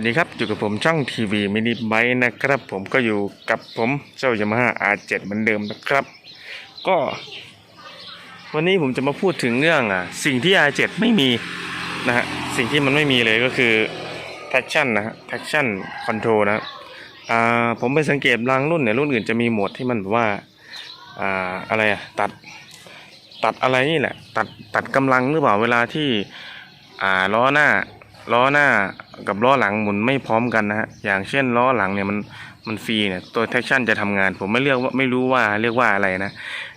วัสดีครับอยู่กับผมช่องทีวีมินิไบนะครับ ผมก็อยู่กับผมเจ้ายามาฮ่า R7 เหมือนเดิมนะครับ ก็ วันนี้ผมจะมาพูดถึงเรื่องอะสิ่งที่ R7 ไม่มีนะฮะสิ่งที่มันไม่มีเลยก็คือ traction นะฮะ traction control นะครับอ่าผมไปสังเกตบางรุ่นเนี่ยรุ่นอื่นจะมีโหมดที่มันแบบว่าอ่าอะไรอะตัดตัดอะไรนี่แหละตัดตัดกำลังหรือเปล่าเวลาที่อ่าล้อหน้า ล้อหน้ากับล้อหลังหมุนไม่พร้อมกันนะฮะอย่างเช่นล้อหลังเนี่ยมันมันฟรีเนี่ยตัว traction จะทำงาน ผมไม่เรียกว่าไม่รู้ว่าเรียกว่าอะไรนะ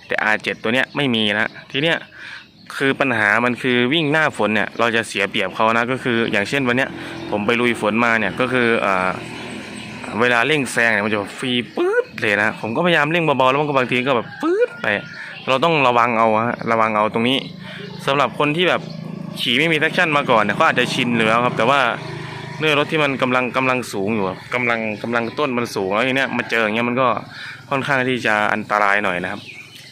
แต่ R7 ตัวเนี้ยไม่มีนะทีเนี้ยคือปัญหามันคือวิ่งหน้าฝนเนี่ยเราจะเสียเปรียบเขานะก็คืออย่างเช่นวันเนี้ยผมไปลุยฝนมาเนี่ยก็คืออ่าเวลาเร่งแซงเนี่ยมันจะฟรีปื๊ดเลยนะผมก็พยายามเร่งเบาๆแล้วมันก็บางทีก็แบบปื๊ดไปเราต้องระวังเอาฮะระวังเอาตรงนี้สำหรับคนที่แบบ ขี่ไม่มี t ท a c ชั่นมาก่อนเนี่ยเขาอาจจะชินอยู่แล้วครับ แต่ว่าเนื่อรถที่มันกำลังกำลังสูงอยู่ครับกำลังกำลังต้นมันสูงแล้วเนี้ยมาเจออย่างเงี้ยมันก็ค่อนข้างที่จะอันตรายหน่อยนะครับ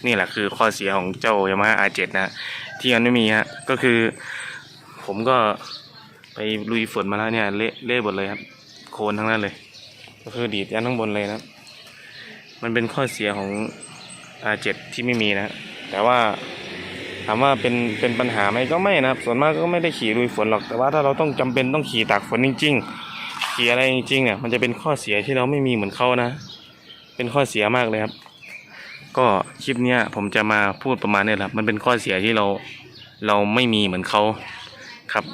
นี่แหละคือข้อเสียของเจ้ายามาฮ่า R7 นะที่มันไม่มีฮะก็คือ ผมก็ไปลุยฝนมาแล้วเนี่ยเละเละหมดเลยครับ โคนทั้งนั้นเลย ก็คือดีดยันข้งบนเลยนะมันเป็นข้อเสียของ R7 ที่ไม่มีนะแต่ว่า ถามว่าเป็นเป็นปัญหาไหมก็ไม่นะครับ ส่วนมากก็ไม่ได้ขี่ลุยฝนหรอกแต่ว่าถ้าเราต้องจำเป็นต้องขี่ตากฝนจริง ๆ ขี่อะไรจริงๆเนี่ยมันจะเป็นข้อเสียที่เราไม่มีเหมือนเขานะ เป็นข้อเสียมากเลยครับ ก็คลิปเนี้ยผมจะมาพูดประมาณนี้แหละมันเป็นข้อเสียที่เราเราไม่มีเหมือนเขาครับ